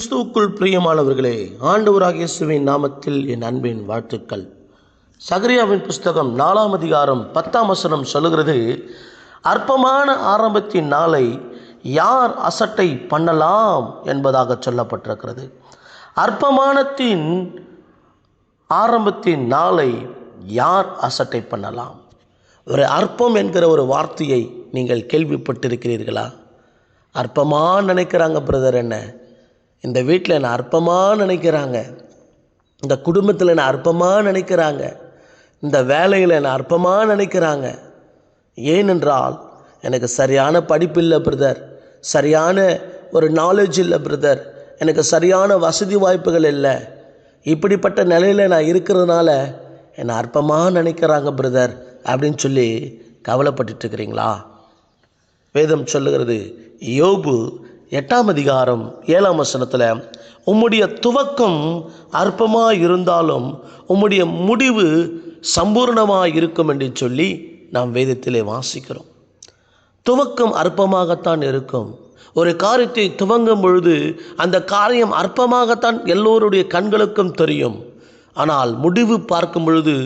கிறிஸ்துவுக்குள் பிரியமானவர்களே ஆண்டவராக இயேசுவின் நாமத்தில் என் அன்பின் வாழ்த்துக்கள். சகரியாவின் புஸ்தகம் நாலாம் அதிகாரம் பத்தாம் வசனம் சொல்லுகிறது அற்பமான ஆரம்பத்தின் நாளை யார் அசட்டை பண்ணலாம்? என்பதாக சொல்லப்பட்டிருக்கிறது. அற்பமானத்தின் ஆரம்பத்தின் நாளை யார் அசட்டை பண்ணலாம்? ஒரு அற்பம் என்கிற ஒரு வார்த்தையை நீங்கள் கேள்விப்பட்டிருக்கிறீர்களா? அற்பமாக நினைக்கிறாங்க பிரதர் என்ன? இந்த வீட்டில் என்னை அற்பமாக நினைக்கிறாங்க. இந்த குடும்பத்தில் என்னை அற்பமாக நினைக்கிறாங்க. இந்த வேலையில் என்னை அற்பமாக நினைக்கிறாங்க. ஏனென்றால் எனக்கு சரியான படிப்பு இல்லை பிரதர் சரியான ஒரு நாலேஜ் இல்லை பிரதர் எனக்கு சரியான வசதி வாய்ப்புகள் இல்லை. இப்படிப்பட்ட நிலையில் நான் இருக்கிறதுனால என்னை அற்பமாக நினைக்கிறாங்க பிரதர் அப்படின்னு சொல்லி கவலைப்பட்டுட்டு இருக்கிறீங்களா? வேதம் சொல்லுகிறது யோபு எட்டாம் அதிகாரம் ஏழாம் வசனத்தில் உம்முடைய துவக்கம் அற்பமாக இருந்தாலும் உம்முடைய முடிவு சம்பூர்ணமாக இருக்கும் என்று சொல்லி நாம் வேதத்திலே வாசிக்கிறோம். துவக்கம் அற்பமாகத்தான் இருக்கும். ஒரு காரியத்தை துவங்கும் பொழுது அந்த காரியம் அற்பமாகத்தான் எல்லோருடைய கண்களுக்கும் தெரியும். ஆனால் முடிவு பார்க்கும் பொழுது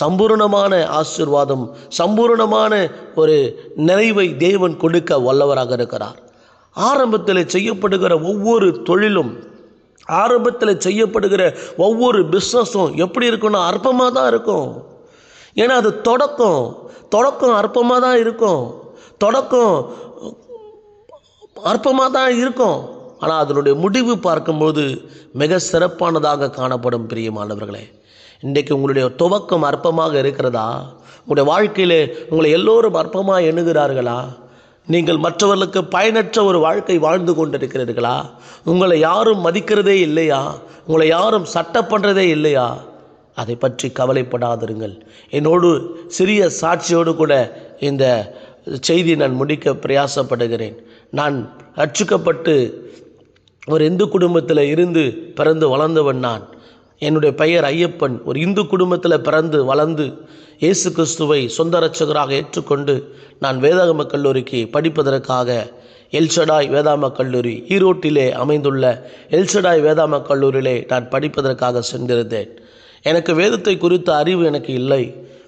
சம்பூர்ணமான ஆசிர்வாதம் சம்பூர்ணமான ஒரு நிறைவை தேவன் கொடுக்க வல்லவராக இருக்கிறார். ஆரம்பத்தில் செய்யப்படுகிற ஒவ்வொரு தொழிலும் ஆரம்பத்தில் செய்யப்படுகிற ஒவ்வொரு பிஸ்னஸும் எப்படி இருக்கும்னா அற்பமாக தான் இருக்கும். ஏன்னா அது தொடக்கம். தொடக்கம் அற்பமாக தான் இருக்கும். தொடக்கம் அற்பமாக தான் இருக்கும். ஆனால் அதனுடைய முடிவு பார்க்கும்போது மிக சிறப்பானதாக காணப்படும் பிரியமானவர்களே. இன்றைக்கு உங்களுடைய துவக்கம் அற்பமாக இருக்கிறதா? உங்களுடைய வாழ்க்கையில் உங்களை எல்லோரும் அற்பமாக எண்ணுகிறார்களா? நீங்கள் மற்றவர்களுக்கு பயனற்ற ஒரு வாழ்க்கை வாழ்ந்து கொண்டிருக்கிறீர்களா? உங்களை யாரும் மதிக்கிறதே இல்லையா? உங்களை யாரும் சட்ட பண்ணுறதே இல்லையா? அதை பற்றி கவலைப்படாதிருங்கள். என்னோடு சிறிய சாட்சியோடு கூட இந்த செய்தி நான் முடிக்க பிரயாசப்படுகிறேன். நான் ரட்சிக்கப்பட்டு ஒரு இந்து குடும்பத்தில் இருந்து பிறந்து வளர்ந்தவன் நான். என்னுடைய பெயர் ஐயப்பன். ஒரு இந்து குடும்பத்தில் பிறந்து வளர்ந்து இயேசு கிறிஸ்துவை சொந்த ரட்சகராக ஏற்றுக்கொண்டு நான் வேதாகம கல்லூரிக்கு படிப்பதற்காக எல்ஷடாய் வேதாம கல்லூரி ஈரோட்டிலே அமைந்துள்ள எல்ஷடாய் வேதாம கல்லூரியிலே நான் படிப்பதற்காக சென்றிருந்தேன். எனக்கு வேதத்தை குறித்த அறிவு எனக்கு இல்லை.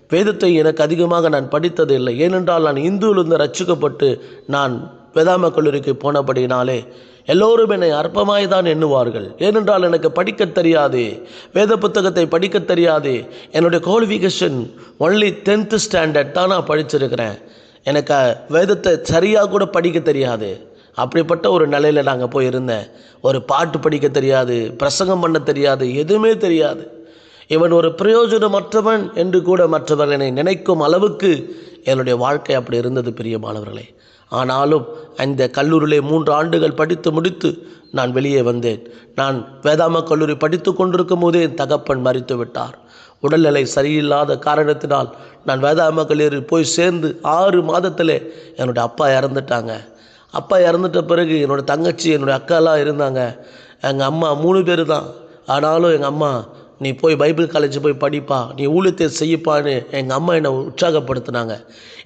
வேதத்தை எனக்கு அதிகமாக நான் படித்தது இல்லை. ஏனென்றால் நான் இந்துவிலிருந்து ரட்சிக்கப்பட்டு நான் வேதாம கல்லூரிக்கு போனபடினாலே எல்லோரும் என்னை அற்பமாய் தான் எண்ணுவார்கள். ஏனென்றால் எனக்கு படிக்க தெரியாது. வேத புத்தகத்தை படிக்க தெரியாது. என்னுடைய குவாலிஃபிகேஷன் ஒன்லி டென்த்து ஸ்டாண்டர்ட் தான் நான் படிச்சிருக்கிறேன். எனக்கு வேதத்தை சரியாக கூட படிக்க தெரியாது. அப்படிப்பட்ட ஒரு நிலையில் நாங்கள் போய் இருந்தேன் ஒரு பாட்டு படிக்க தெரியாது. பிரசங்கம் பண்ண தெரியாது. எதுவுமே தெரியாது. இவன் ஒரு பிரயோஜனமற்றவன் என்று கூட மற்றவர்கள் என்னை நினைக்கும் அளவுக்கு என்னுடைய வாழ்க்கை அப்படி இருந்தது பிரியமானவர்களே. ஆனாலும் அந்த கல்லூரியிலே மூன்று ஆண்டுகள் படித்து முடித்து நான் வெளியே வந்தேன். நான் வேதாம கல்லூரி படித்து கொண்டிருக்கும் போதே என் தகப்பன் மறித்து விட்டார். உடல்நிலை சரியில்லாத காரணத்தினால் நான் வேதாம கல்லூரி போய் சேர்ந்து ஆறு மாதத்தில் என்னுடைய அப்பா இறந்துட்டாங்க. அப்பா இறந்துட்ட பிறகு என்னோடய தங்கச்சி என்னுடைய அக்காலாம் இருந்தாங்க. எங்கள் அம்மா மூணு பேர் தான் ஆனாலும் எங்கள் அம்மா நீ போய் பைபிள் காலேஜ் போய் படிப்பா நீ ஊழியத்தை செய்யப்பான்னு எங்கள் அம்மா என்னை உற்சாகப்படுத்தினாங்க.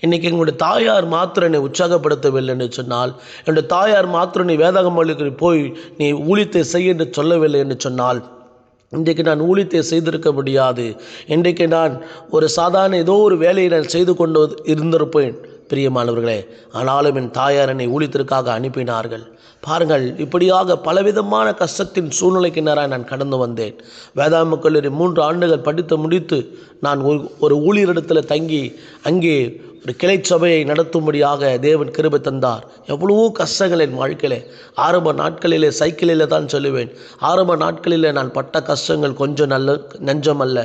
இன்றைக்கி எங்களுடைய தாயார் மாத்திரம் என்னை உற்சாகப்படுத்தவில்லை என்று சொன்னால் என்னுடைய தாயார் மாத்திரம் நீ வேதாகமலுக்கு போய் நீ ஊழியத்தை செய்ய என்று சொல்லவில்லை என்று சொன்னால் இன்றைக்கு நான் ஊழியத்தை செய்திருக்க முடியாது. இன்றைக்கு நான் ஒரு சாதாரண ஏதோ ஒரு வேலையை நான் செய்து கொண்டு இருந்திருப்பேன். பிரியமானவர்களே ஆனாலும் என் தாயார் என்னை ஊழியத்திற்காக அனுப்பினார்கள். பாருங்கள் இப்படியாக பலவிதமான கஷ்டத்தின் சூழ்நிலைக்கு நேராக நான் கடந்து வந்தேன். வேதாம கல்லூரி மூன்று ஆண்டுகள் படித்து முடித்து நான் ஒரு ஒரு ஊழியரிடத்தில் தங்கி அங்கே ஒரு கிளை சபையை நடத்தும்படியாக தேவன் கிருபை தந்தார். எவ்வளவோ கஷ்டங்கள் என் வாழ்க்கையிலே. ஆரம்ப நாட்களிலே சைக்கிளில் தான் சொல்லுவேன். ஆரம்ப நாட்களில் நான் பட்ட கஷ்டங்கள் கொஞ்சம் நல்ல நெஞ்சம் அல்ல.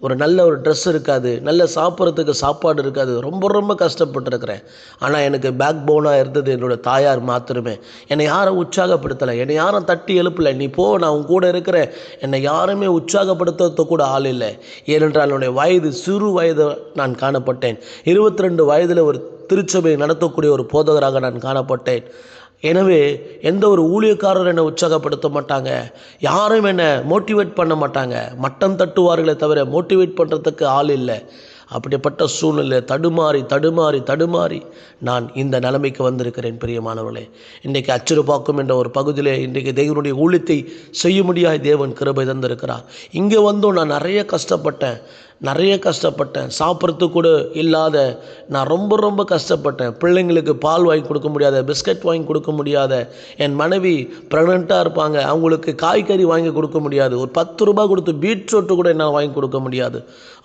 ஒரு நல்ல ஒரு ட்ரெஸ் இருக்காது நல்ல சாப்பிட்றதுக்கு சாப்பாடு இருக்காது. ரொம்ப ரொம்ப கஷ்டப்பட்டுருக்கிறேன். ஆனால் எனக்கு பேக் போனாக இருந்தது என்னோடய தாயார் மாத்திரமே. என்னை யாரும் உற்சாகப்படுத்தலை. என்னை யாரும் தட்டி எழுப்பலை. நீ போ நான் உன் கூட இருக்கிறேன். என்னை யாருமே உற்சாகப்படுத்துறது கூட ஆள் இல்லை. ஏனென்றால் என்னுடைய வயது சிறு வயது நான் காணப்பட்டேன். இருபத்தி ரெண்டு வயதில் ஒரு திருச்சபை நடத்தக்கூடிய ஒரு போதகராக நான் காணப்பட்டேன். எனவே எந்த ஒரு ஊழியக்காரரும் என்னை உற்சாகப்படுத்த மாட்டாங்க. யாரும் என்னை மோட்டிவேட் பண்ண மாட்டாங்க. மட்டம் தட்டுவார்களே தவிர மோட்டிவேட் பண்ணுறதுக்கு ஆள் இல்லை. அப்படிப்பட்ட சூழ்நிலை தடுமாறி தடுமாறி தடுமாறி நான் இந்த நிலைமைக்கு வந்திருக்கிறேன் பிரியமானவர்களே. இன்றைக்கு அச்சுறுப்பாக்கும் என்ற ஒரு பகுதியிலே இன்றைக்கு தேவனுடைய ஊழியத்தை செய்ய முடியாத தேவன் கிருபை தந்திருக்கிறார். இங்கே வந்தும் நான் நிறைய கஷ்டப்பட்டேன். நிறைய கஷ்டப்பட்டேன். சாப்பிட்றதுக்கு கூட இல்லாத நான் ரொம்ப ரொம்ப கஷ்டப்பட்டேன். பிள்ளைங்களுக்கு பால் வாங்கி கொடுக்க முடியாத பிஸ்கட் வாங்கி கொடுக்க முடியாத என் மனைவி ப்ரெக்னெண்ட்டாக இருப்பாங்க. அவங்களுக்கு காய்கறி வாங்கி கொடுக்க முடியாது. ஒரு பத்து ரூபா கொடுத்து பீட்ரூட்டு கூட என்னால் வாங்கி கொடுக்க முடியாது.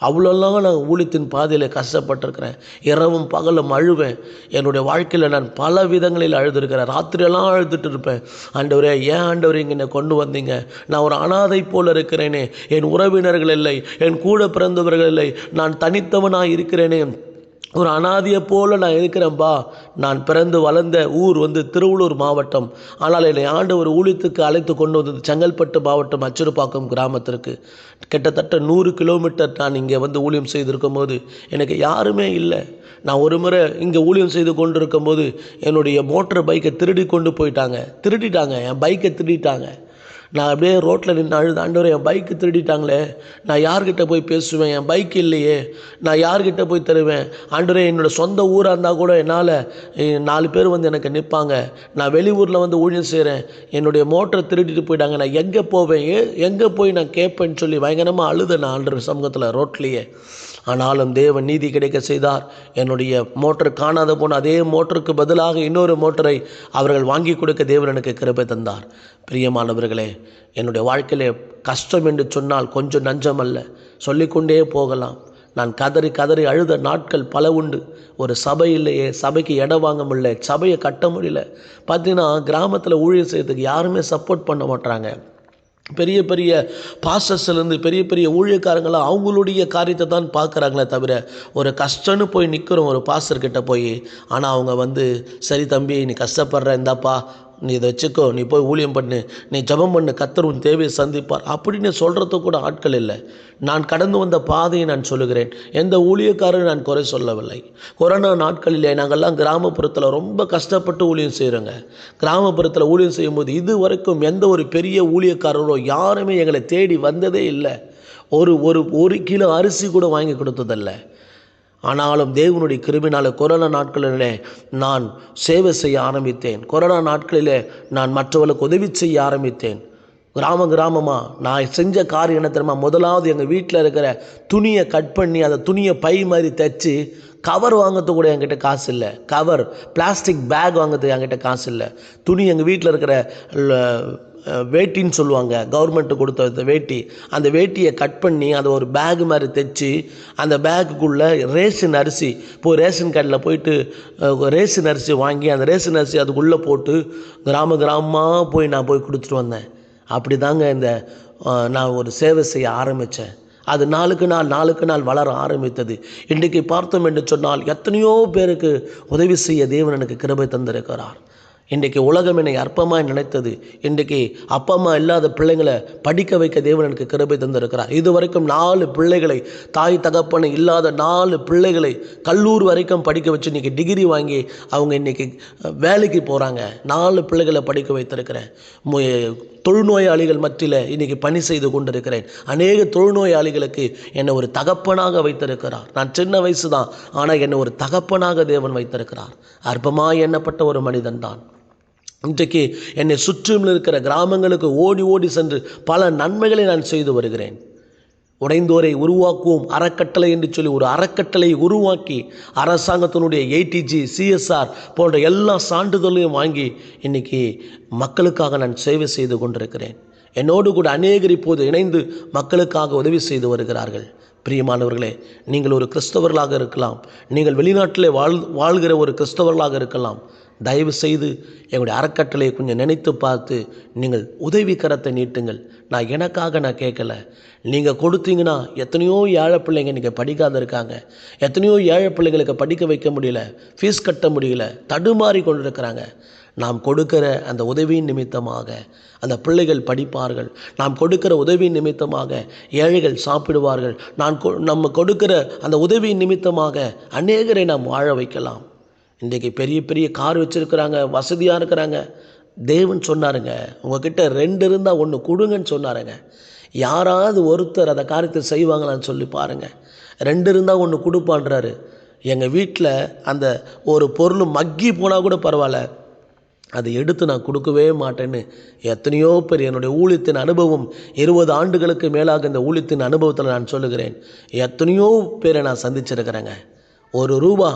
அவ்வளோலாம் நான் ஊழியத்தின் பாதையில் கஷ்டப்பட்டிருக்கிறேன். இரவும் பகலும் அழுவேன். என்னுடைய வாழ்க்கையில் நான் பல விதங்களில் அழுதுருக்கிறேன். ராத்திரியெல்லாம் அழுதுட்டு இருப்பேன். ஆண்டவரே ஏன் ஆண்டவர் இங்கே என்னை கொண்டு வந்தீங்க? நான் ஒரு அனாதை போல் இருக்கிறேனே. என் உறவினர்கள் இல்லை. என் கூட பிறந்தவர்கள் இல்லை. நான் தனித்தவனாக இருக்கிறேனே. ஒரு அனாதையை போல நான் இருக்கிறேன்பா. நான் பிறந்து வளர்ந்த ஊர் வந்து திருவள்ளூர் மாவட்டம். ஆனால் என்னை ஆண்டு ஒரு ஊழியத்துக்கு அழைத்து கொண்டு வந்தது செங்கல்பட்டு மாவட்டம் அச்சிறுப்பாக்கம் கிராமத்திற்கு. கிட்டத்தட்ட நூறு கிலோமீட்டர் நான் இங்கே வந்து ஊழியம் செய்திருக்கும் போது எனக்கு யாருமே இல்லை. நான் ஒரு முறை இங்கே ஊழியம் செய்து கொண்டு இருக்கும்போது என்னுடைய மோட்டர் பைக்கை திருடி கொண்டு போயிட்டாங்க. திருடிட்டாங்க. என் பைக்கை திருடிட்டாங்க. நான் அப்படியே ரோட்டில் நின்று அழுது ஆண்டவரே என் பைக்கு திருடிட்டாங்களே. நான் யார்கிட்ட போய் பேசுவேன்? என் பைக் இல்லையே. நான் யார்கிட்ட போய் தருவேன்? ஆண்டவரே என்னோடய சொந்த ஊராக இருந்தால் கூட என்னால் நாலு பேர் வந்து எனக்கு நிற்பாங்க நான் வெளியூரில் வந்து ஊழியம் செய்கிறேன் என்னுடைய மோட்டரை திருடிட்டு போயிட்டாங்க. நான் எங்கே போவேன்? ஏ- எங்கே போய் நான் கேட்பேன்னு சொல்லி பயங்கரமாக அழுதேன் நான் ஆண்டவர் சமூகத்தில் ரோட்லேயே. ஆனாலும் தேவன் நீதி கிடைக்க செய்தார். என்னுடைய மோட்டர் காணாத போன அதே மோட்டருக்கு பதிலாக இன்னொரு மோட்டரை அவர்கள் வாங்கி கொடுக்க தேவன் எனக்கு கிருபை தந்தார். பிரியமானவர்களே என்னுடைய வாழ்க்கையிலே கஷ்டம் என்று சொன்னால் கொஞ்சம் நஞ்சம் அல்ல சொல்லிக்கொண்டே போகலாம். நான் கதறி கதறி அழுத நாட்கள் பல உண்டு. ஒரு சபை இல்லையே சபைக்கு இடம் வாங்க முடியல சபையை கட்ட முடியல. பார்த்தீங்கன்னா கிராமத்தில் ஊழியர் செய்யறதுக்கு யாருமே சப்போர்ட் பண்ண மாட்டாங்க பெரிய பெரிய பாஸ்டர்ஸ்லேருந்து பெரிய பெரிய ஊழியக்காரங்களாம் அவங்களுடைய காரியத்தை தான் பார்க்குறாங்களே தவிர ஒரு கஷ்டம்னு போய் நிற்கிறோம் ஒரு பாஸ்டர்கிட்ட போய் ஆனால் அவங்க வந்து சரி தம்பி நீ கஷ்டப்படுற இந்தாப்பா நீ இதை வச்சுக்கோ நீ போய் ஊழியம் பண்ணு நீ ஜெபம் பண்ணு கத்தர் உன் தேவையை சந்திப்பார். அப்படின்னு சொல்கிறது கூட ஆட்கள் இல்லை. நான் கடந்து வந்த பாதையை நான் சொல்லுகிறேன். எந்த ஊழியக்காரரும் நான் குறை சொல்லவில்லை. கொரோனா நாட்களிலே நாங்கள்லாம் கிராமப்புறத்தில் ரொம்ப கஷ்டப்பட்டு ஊழியம் செய்கிறோங்க கிராமப்புறத்தில் ஊழியம் செய்யும்போது இது வரைக்கும் எந்த ஒரு பெரிய ஊழியக்காரரோ யாருமே எங்களை தேடி வந்ததே இல்லை. ஒரு ஒரு ஒரு கிலோ அரிசி கூட வாங்கி கொடுத்ததில்லை. ஆனாலும் தேவனுடைய கிருபினால கொரோனா நாட்களிலே நான் சேவை செய்ய ஆரம்பித்தேன். கொரோனா நாட்களிலே நான் மற்றவர்களுக்கு உதவி செய்ய ஆரம்பித்தேன். கிராம கிராமமாக நான் செஞ்ச காரியம் என்ன தெரியுமா? முதலாவது எங்கள் வீட்டில் இருக்கிற துணியை கட் பண்ணி அந்த துணியை பை மாதிரி தைச்சி கவர் வாங்கிறது கூட என்கிட்ட காசு இல்லை. கவர் பிளாஸ்டிக் பேக் வாங்கிறதுக்கு என்கிட்ட காசு இல்லை. துணி எங்கள் வீட்டில் இருக்கிற வேட்டின்னு சொல்லுவாங்க. கவர்மெண்ட்டு கொடுத்த வேட்டி. அந்த வேட்டியை கட் பண்ணி அதை ஒரு பேக் மாதிரி தைச்சி அந்த பேக்குக்குள்ளே ரேஷன் அரிசி இப்போ ரேஷன் கடையில் போயிட்டு ரேஷன் அரிசி வாங்கி அந்த ரேஷன் அரிசி அதுக்குள்ளே போட்டு கிராம கிராமமாக போய் நான் போய் கொடுத்துட்டு வந்தேன். அப்படி தாங்க இந்த நான் ஒரு சேவை செய்ய ஆரம்பித்தேன் அது நாளுக்கு நாள் நாளுக்கு நாள் வளர ஆரம்பித்தது. இன்றைக்கு பார்த்தோம் என்று சொன்னால் எத்தனையோ பேருக்கு உதவி செய்ய தேவன் எனக்கு கிருபை தந்திருக்கிறார். இன்றைக்கு உலகம் என்னை அற்பமாக நினைத்தது. இன்றைக்கு அப்பா அம்மா இல்லாத பிள்ளைங்களை படிக்க வைக்க தேவன் எனக்கு கிருபை தந்திருக்கிறார். இது வரைக்கும் நாலு பிள்ளைகளை தாய் தகப்பனை இல்லாத நாலு பிள்ளைகளை கல்லூர் வரைக்கும் படிக்க வச்சு இன்றைக்கி டிகிரி வாங்கி அவங்க இன்றைக்கி வேலைக்கு போகிறாங்க நாலு பிள்ளைகளை படிக்க வைத்திருக்கிறேன். தொழுநோயாளிகள் மத்தியில் இன்றைக்கி பணி செய்து கொண்டிருக்கிறேன். அநேக தொழுநோயாளிகளுக்கு என்னை ஒரு தகப்பனாக வைத்திருக்கிறார். நான் சின்ன வயசு தான் ஆனால் என்னை ஒரு தகப்பனாக தேவன் வைத்திருக்கிறார். அற்பமாக எண்ணப்பட்ட ஒரு மனிதன் தான் இன்றைக்கு என்னை சுற்றிலும் இருக்கிற கிராமங்களுக்கு ஓடி ஓடி சென்று பல நன்மைகளை நான் செய்து வருகிறேன். உடைந்தோரை உருவாக்குவோம் அறக்கட்டளை என்று சொல்லி ஒரு அறக்கட்டளை உருவாக்கி அரசாங்கத்தினுடைய ஏடிஜி சிஎஸ்ஆர் போன்ற எல்லா சான்றிதழையும் வாங்கி இன்னைக்கு மக்களுக்காக நான் சேவை செய்து கொண்டிருக்கிறேன். என்னோடு கூட அநேகர் இப்போது இணைந்து மக்களுக்காக உதவி செய்து வருகிறார்கள். பிரியமானவர்களே நீங்கள் ஒரு கிறிஸ்தவர்களாக இருக்கலாம். நீங்கள் வெளிநாட்டிலே வாழ் வாழ்கிற ஒரு கிறிஸ்தவர்களாக இருக்கலாம். தயவு செய்து எங்களுடைய அறக்கட்டளையை கொஞ்சம் நினைத்து பார்த்து நீங்கள் உதவி கரத்தை நீட்டுங்கள். நான் எனக்காக நான் கேட்கல. நீங்கள் கொடுத்தீங்கன்னா எத்தனையோ ஏழை பிள்ளைங்க நீங்கள் படிக்காத இருக்காங்க. எத்தனையோ ஏழை பிள்ளைங்களுக்கு படிக்க வைக்க முடியல ஃபீஸ் கட்ட முடியல தடுமாறி கொண்டிருக்கிறாங்க. நாம் கொடுக்கிற அந்த உதவியின் நிமித்தமாக அந்த பிள்ளைகள் படிப்பார்கள். நாம் கொடுக்கிற உதவியின் நிமித்தமாக ஏழைகள் சாப்பிடுவார்கள். நான் கொ- நம்ம கொடுக்கிற அந்த உதவியின் நிமித்தமாக அநேகரை நாம் வாழ வைக்கலாம். இன்றைக்கி பெரிய பெரிய கார் வச்சுருக்கிறாங்க வசதியாக இருக்கிறாங்க. தேவன் சொன்னாருங்க உங்ககிட்ட ரெண்டு இருந்தால் ஒன்று கொடுங்கன்னு சொன்னாருங்க. யாராவது ஒருத்தர் அந்த காரியத்தை செய்வாங்களான்னு சொல்லி பாருங்கள் ரெண்டு இருந்தால் ஒன்று கொடுப்பான்றாரு. எங்கள் வீட்டில் அந்த ஒரு பொருள் மக்கி போனால் கூட பரவாயில்ல. அதை எடுத்து நான் கொடுக்கவே மாட்டேன்னு எத்தனையோ பேர் என்னுடைய ஊழியத்தின் அனுபவம் இருபது ஆண்டுகளுக்கு மேலாக இந்த ஊழியத்தின் அனுபவத்தில் நான் சொல்லுகிறேன். எத்தனையோ பேரை நான் சந்திச்சிருக்கிறேங்க. ஒரு ரூபா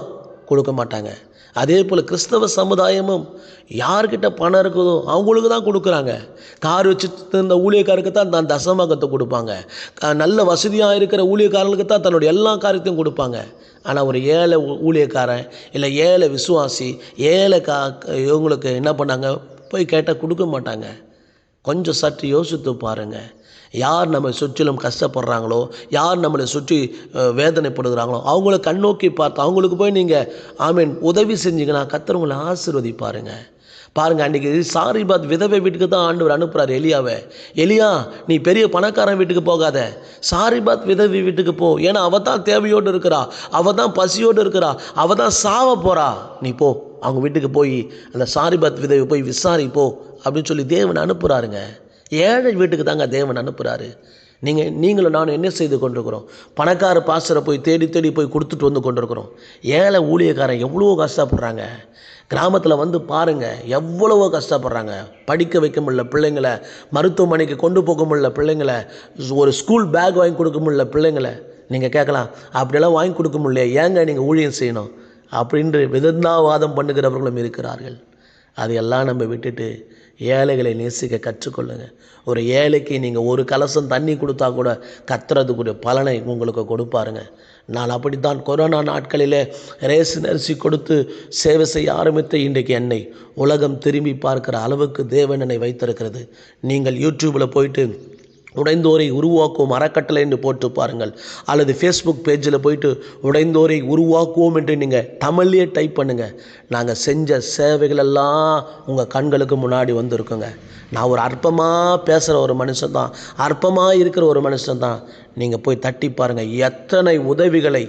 கொடுக்க மாட்டாங்க. அதே போல் கிறிஸ்தவ சமுதாயமும் யார்கிட்ட பணம் இருக்குதோ அவங்களுக்கு தான் கொடுக்குறாங்க. கார் வச்சு இருந்த ஊழியக்காருக்கு தான் தான் தசமகத்தை கொடுப்பாங்க. க- நல்ல வசதியாக இருக்கிற ஊழியக்காரர்களுக்கு தான் தன்னுடைய எல்லா காரியத்தையும் கொடுப்பாங்க. ஆனால் ஒரு ஏழை ஊழியக்காரன் இல்லை ஏழை விசுவாசி ஏழை கா இவங்களுக்கு என்ன பண்ணாங்க? போய் கேட்டால் கொடுக்க மாட்டாங்க. கொஞ்சம் சற்று யோசித்து பாருங்கள் யார் நம்மளை சுற்றிலும் கஷ்டப்படுறாங்களோ யார் நம்மளை சுற்றி வேதனைப்படுகிறாங்களோ அவங்கள கண்ணோக்கி பார்த்து அவங்களுக்கு போய் நீங்கள் ஆமீன் உதவி செஞ்சீங்கன்னா கர்த்தர் உங்களை ஆசீர்வதிப்பாருங்க. பாருங்கள் அன்றைக்கி சாரிபாத் விதவை வீட்டுக்கு தான் ஆண்டவர் அனுப்புகிறார் எலியாவை. எலியா நீ பெரிய பணக்காரன் வீட்டுக்கு போகாத. சாரிபாத் விதவி வீட்டுக்கு போ. ஏன்னா அவள் தான் தேவையோடு இருக்கிறா. அவள் தான் பசியோடு இருக்கிறா. அவள் தான் சாவ போகிறா நீ போ. அவங்க வீட்டுக்கு போய் அந்த சாரிபாத் விதவை போய் விசாரி போ. அப்படின்னு சொல்லி தேவன் அனுப்புகிறாருங்க ஏழை வீட்டுக்கு தாங்க தேவன் அனுப்புகிறாரு நீங்கள் நீங்களும் நானும் என்ன செய்து கொண்டிருக்கிறோம்? பணக்கார பாசரை போய் தேடி தேடி போய் கொடுத்துட்டு வந்து கொண்டிருக்கிறோம். ஏழை ஊழியக்காரன் எவ்வளோ கஷ்டப்படுறாங்க? கிராமத்தில் வந்து பாருங்கள் எவ்வளவோ கஷ்டப்படுறாங்க. படிக்க வைக்க முடியல பிள்ளைங்களை மருத்துவமனைக்கு கொண்டு போக முடியல பிள்ளைங்களை ஒரு ஸ்கூல் பேக் வாங்கி கொடுக்க முடியல பிள்ளைங்களை. நீங்கள் கேட்கலாம் அப்படியெல்லாம் வாங்கி கொடுக்க முடியல ஏங்க நீங்கள் ஊழியம் செய்யணும்? அப்படின்ற விதந்தாவாதம் பண்ணுகிறவர்களும் இருக்கிறார்கள். அதையெல்லாம் நம்ம விட்டுட்டு ஏழைகளை நேசிக்க கற்றுக்கொள்ளுங்க. ஒரு ஏழைக்கு நீங்கள் ஒரு கலசம் தண்ணி கொடுத்தா கூட கத்துறதுக்குரிய பலனை உங்களுக்கு கொடுப்பாருங்க. நான் அப்படித்தான் கொரோனா நாட்களிலே ரேஷன் அரிசி கொடுத்து சேவை செய்ய ஆரம்பித்த இன்றைக்கு என்னை உலகம் திரும்பி பார்க்கிற அளவுக்கு தேவன் என்னை வைத்திருக்கிறது. நீங்கள் யூடியூப்பில் போயிட்டு உடைந்தோரை உருவாக்குவோம். அறக்கட்டளை என்று போட்டு பாருங்கள். அல்லது ஃபேஸ்புக் பேஜில் போயிட்டு உடைந்தோரை உருவாக்குவோம் என்று நீங்கள் தமிழ்லேயே டைப் பண்ணுங்கள் நாங்கள் செஞ்ச சேவைகள் எல்லாம் உங்கள் கண்களுக்கு முன்னாடி வந்திருக்குங்க. நான் ஒரு அற்பமாக பேசுகிற ஒரு மனுஷன் தான். அற்பமாக இருக்கிற ஒரு மனுஷன் தான். நீங்கள் போய் தட்டி பாருங்கள் எத்தனை உதவிகளை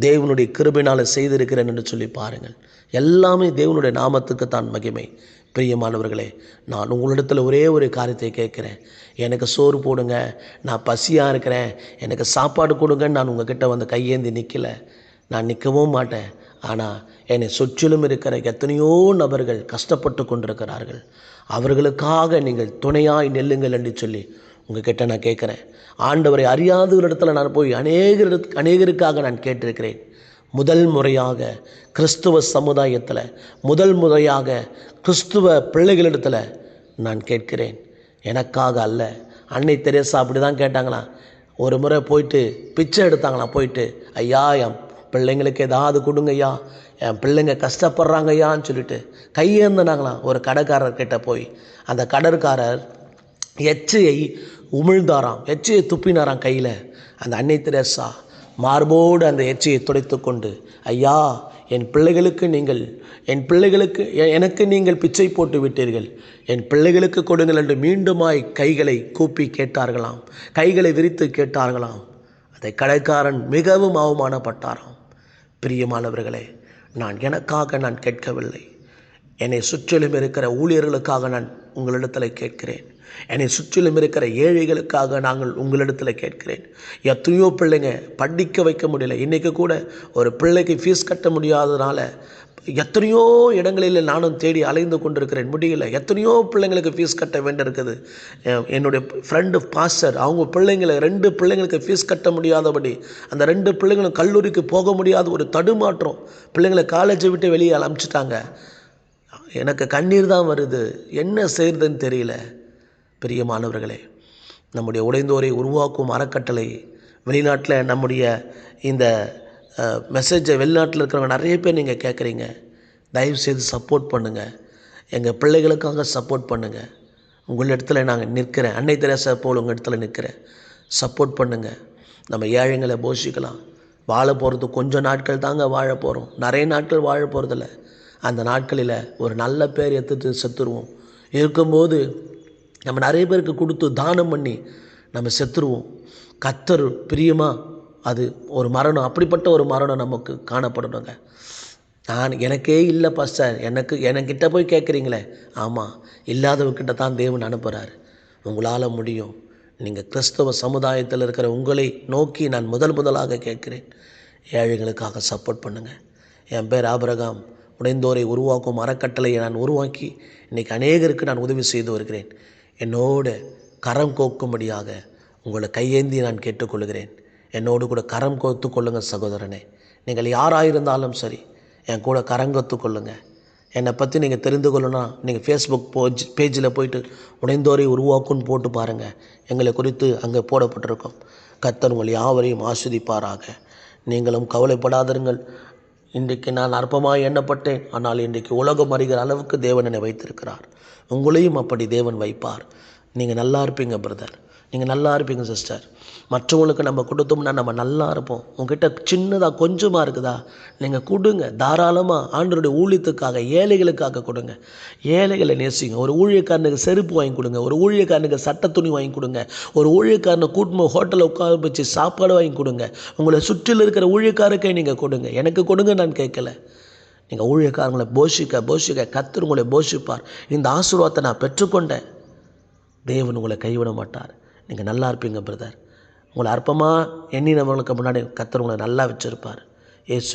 தேவனுடைய கிருபினால் செய்திருக்கிறேன் என்று சொல்லி பாருங்கள். எல்லாமே தேவனுடைய நாமத்துக்கு தான் மகிமை. பிரியமானவர்களே நான் உங்களிடத்தில் ஒரே ஒரு காரியத்தை கேட்குறேன். எனக்கு சோறு போடுங்க நான் பசியாக இருக்கிறேன் எனக்கு சாப்பாடு கொடுங்கன்னு நான் உங்ககிட்ட வந்து கையேந்தி நிற்கல நான் நிற்கவும் மாட்டேன். ஆனால் என்னை சுற்றிலும் இருக்கிற எத்தனையோ நபர்கள் கஷ்டப்பட்டு கொண்டிருக்கிறார்கள். அவர்களுக்காக நீங்கள் துணையாய் நெல்லுங்கள் என்று சொல்லி உங்ககிட்ட நான் கேட்குறேன். ஆண்டவரை அறியாத ஒரு இடத்துல நான் போய் அநேகர் அநேகருக்காக நான் கேட்டிருக்கிறேன். முதல் முறையாக கிறிஸ்துவ சமுதாயத்தில் முதல் முறையாக கிறிஸ்துவ பிள்ளைகளிடத்தில் நான் கேட்கிறேன். எனக்காக அல்ல. அன்னை தெரேசா அப்படி தான் கேட்டாங்களாம். ஒரு முறை போயிட்டு பிச்சை எடுத்தாங்களாம் போயிட்டு. ஐயா என் பிள்ளைங்களுக்கு ஏதாவது கொடுங்க ஐயா என் பிள்ளைங்க கஷ்டப்படுறாங்க ஐயான்னு சொல்லிட்டு கையேந்தினாங்களாம். ஒரு கடைக்காரர்கிட்ட போய். அந்த கடற்காரர் எச்சையை உமிழ்ந்தாராம். எச்சையை துப்பினாராம் கையில். அந்த அன்னை தெரேசா மார்போடு அந்த எச்சையை துடைத்து கொண்டு ஐயா என் பிள்ளைகளுக்கு நீங்கள் என் பிள்ளைகளுக்கு எ- எனக்கு நீங்கள் பிச்சை போட்டு விட்டீர்கள். என் பிள்ளைகளுக்கு கொடுங்கள் என்று மீண்டுமாய் கைகளை கூப்பி கேட்டார்களாம். கைகளை விரித்து கேட்டார்களாம். அதை கடைக்காரன் மிகவும் அவமானப்பட்டாராம். பிரியமானவர்களே நான் எனக்காக நான் கேட்கவில்லை. என்னை சுற்றிலும் இருக்கிற ஊழியர்களுக்காக நான் உங்களிடத்தில் கேட்கிறேன். என்னை சுற்றிலும் இருக்கிற ஏழைகளுக்காக நாங்கள் உங்களிடத்தில் கேட்கிறேன். எத்தனையோ பிள்ளைங்க படிக்க வைக்க முடியல. இன்றைக்கி கூட ஒரு பிள்ளைக்கு ஃபீஸ் கட்ட முடியாததுனால எத்தனையோ இடங்களில் நானும் தேடி அலைந்து கொண்டிருக்கிறேன். முடியல. எத்தனையோ பிள்ளைங்களுக்கு ஃபீஸ் கட்ட வேண்டியிருக்குது. என்னுடைய ஃப்ரெண்டு பாஸ்டர் அவங்க பிள்ளைங்களை ரெண்டு பிள்ளைங்களுக்கு ஃபீஸ் கட்ட முடியாதபடி அந்த ரெண்டு பிள்ளைங்களும் கல்லூரிக்கு போக முடியாத ஒரு தடுமாற்றம் பிள்ளைங்களை காலேஜை விட்டு வெளியே அனுப்பிச்சிட்டாங்க. எனக்கு கண்ணீர் தான் வருது. என்ன செய்கிறதுன்னு தெரியல. பிரியமானவர்களே நம்முடைய உடைந்தோரை உருவாக்கும் அறக்கட்டளை வெளிநாட்டில் நம்முடைய இந்த மெசேஜை வெளிநாட்டில் இருக்கிறவங்க நிறைய பேர் நீங்கள் கேட்குறீங்க தயவு செய்து சப்போர்ட் பண்ணுங்கள் எங்கள் பிள்ளைகளுக்காக சப்போர்ட் பண்ணுங்கள் உங்கள் இடத்துல நாங்கள் நிற்கிறேன். அன்னை தெரசா போல் உங்கள் இடத்துல நிற்கிறேன். சப்போர்ட் பண்ணுங்கள் நம்ம ஏழைங்களை போஷிக்கலாம். வாழ போகிறது கொஞ்சம் நாட்கள் தாங்க வாழ போகிறோம் நிறைய நாட்கள் வாழ போகிறதில்ல அந்த நாட்களில் ஒரு நல்ல பேர் எடுத்துட்டு செத்துருவோம். இருக்கும்போது நம்ம நிறைய பேருக்கு கொடுத்து தானம் பண்ணி நம்ம செத்துருவோம். கத்தர் பிரியமா அது ஒரு மரணம் அப்படிப்பட்ட ஒரு மரணம் நமக்கு காணப்படணுங்க நான் எனக்கே இல்லை பாஸ்டர் எனக்கு என்கிட்ட போய் கேட்குறீங்களே ஆமாம் இல்லாதவங்கிட்ட தான் தேவன் அனுப்புகிறார் உங்களால் முடியும். நீங்கள் கிறிஸ்தவ சமுதாயத்தில் இருக்கிற உங்களை நோக்கி நான் முதல் முதலாக கேட்குறேன். ஏழைகளுக்காக சப்போர்ட் பண்ணுங்கள் என் பேர் ஆபிரகாம். உடைந்தோரை உருவாக்கும் அறக்கட்டளையை நான் உருவாக்கி இன்றைக்கி அநேகருக்கு நான் உதவி செய்து வருகிறேன். என்னோட கரம் கோக்கும்படியாக உங்களை கையேந்தி நான் கேட்டுக்கொள்கிறேன். என்னோடு கூட கரம் கோத்து கொள்ளுங்கள் சகோதரனே. நீங்கள் யாராக இருந்தாலும் சரி என் கூட கரங்கத்து கொள்ளுங்கள். என்னை பற்றி நீங்கள் தெரிந்து கொள்ளணும்னா நீங்கள் ஃபேஸ்புக் போஜ் பேஜில் போயிட்டு உடைந்தோரை உருவாக்குன்னு போட்டு பாருங்கள் எங்களை குறித்து அங்கே போடப்பட்டிருக்கும். கர்த்தர் உங்கள் யாவரையும் ஆஸ்வதிப்பாராக. நீங்களும் கவலைப்படாதிருங்கள். இன்றைக்கு நான் அற்பமாக எண்ணப்பட்டேன். ஆனால் இன்றைக்கு உலகம் அறிகிற அளவுக்கு தேவன் என்னை வைத்திருக்கிறார். உங்களையும் அப்படி தேவன் வைப்பார். நீங்கள் நல்லா இருப்பீங்க பிரதர் நீங்கள் நல்லா இருப்பீங்க சிஸ்டர் மற்றவங்களுக்கு நம்ம கொடுத்தோம்னா நம்ம நல்லா இருப்போம். உங்ககிட்ட சின்னதாக கொஞ்சமாக இருக்குதா? நீங்கள் கொடுங்க. தாராளமாக ஆண்டருடைய ஊழியத்துக்காக ஏழைகளுக்காக கொடுங்க. ஏழைகளை நேசிங்க. ஒரு ஊழியக்காரனுக்கு செருப்பு வாங்கி கொடுங்க. ஒரு ஊழியக்காரனுக்கு சட்ட துணி வாங்கி கொடுங்க. ஒரு ஊழியக்காரனை கூட்டம் ஹோட்டலில் உட்கார வச்சு சாப்பாடு வாங்கி கொடுங்க. உங்களை சுற்றில் இருக்கிற ஊழியக்காருக்கே நீங்கள் கொடுங்க. எனக்கு கொடுங்க நான் கேட்கல. நீங்கள் ஊழியக்காரங்களை போஷிக்க போஷிக்க கத்தர் உங்களை போஷிப்பார். இந்த ஆசீர்வாதத்தை நான் பெற்றுக்கொண்டேன். தேவன் உங்களை கைவிட மாட்டார். நீங்கள் நல்லா இருப்பீங்க பிரதர் உங்களை அற்பமாக எண்ணினவங்களுக்கு முன்னாடி கத்தர் உங்களை நல்லா வச்சுருப்பார். ஏசு